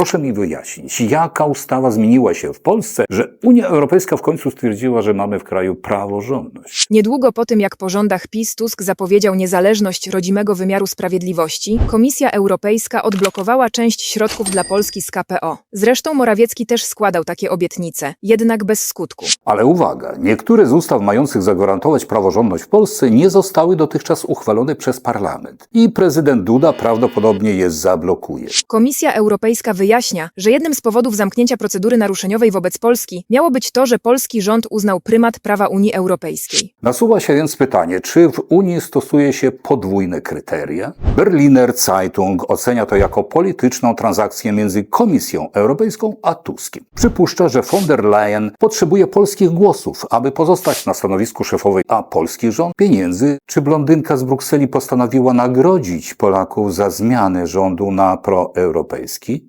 Proszę mi wyjaśnić, jaka ustawa zmieniła się w Polsce, że Unia Europejska w końcu stwierdziła, że mamy w kraju praworządność? Niedługo po tym, jak po rządach PiS Tusk zapowiedział niezależność rodzimego wymiaru sprawiedliwości, Komisja Europejska odblokowała część środków dla Polski z KPO. Zresztą Morawiecki też składał takie obietnice, jednak bez skutku. Ale uwaga, niektóre z ustaw mających zagwarantować praworządność w Polsce nie zostały dotychczas uchwalone przez parlament i prezydent Duda prawdopodobnie je zablokuje. Komisja Europejska wyjaśnia, że jednym z powodów zamknięcia procedury naruszeniowej wobec Polski miało być to, że polski rząd uznał prymat prawa Unii Europejskiej. Nasuwa się więc pytanie, czy w Unii stosuje się podwójne kryteria? Berliner Zeitung ocenia to jako polityczną transakcję między Komisją Europejską a Tuskiem. Przypuszcza, że von der Leyen potrzebuje polskich głosów, aby pozostać na stanowisku szefowej, a polski rząd pieniędzy. Czy blondynka z Brukseli postanowiła nagrodzić Polaków za zmianę rządu na proeuropejski?